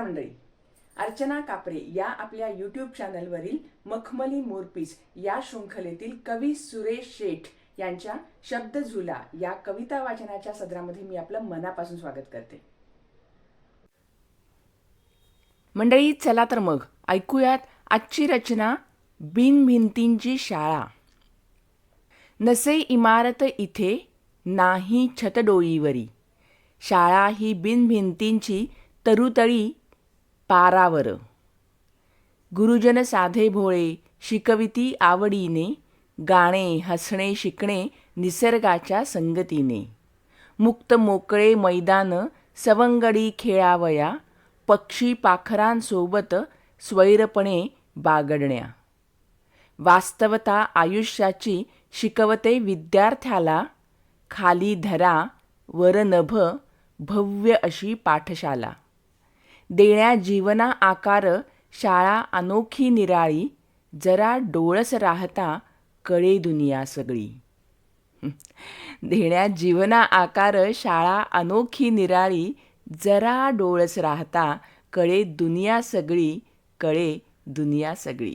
नमस्कार मंडळी अर्चना कापरे या आपल्या यूट्यूब चॅनलवरील मखमली मोरपीस या शृंखलेतील कवी सुरेश शेठ यांच्या शब्द झुला या कविता वाचनाच्या सदरामध्ये मी आपलं मनापासून स्वागत करते. मंडळी चला तर मग ऐकूयात आजची रचना बिनभिंतींची शाळा. नसे इमारत इथे नाही छतडोळीवरी शाळा ही बिनभिंतींची तरुतळी पारावर. गुरुजन साधे भोळे शिकविती आवडीने गाणे हसणे शिकणे निसर्गाच्या संगतीने. मुक्त मोकळे मैदान सवंगडी खेळावया पक्षी पाखरांसोबत स्वैरपणे बागडण्या. वास्तवता आयुष्याची शिकवते विद्यार्थ्याला खाली धरा वर नभ भव्य अशी पाठशाला. देण्या जीवना आकार शाळा अनोखी निराळी जरा डोळस राहता कळे दुनिया सगळी. देण्या जीवना आकार शाळा अनोखी निराळी जरा डोळस राहता कळे दुनिया सगळी कळे दुनिया सगळी.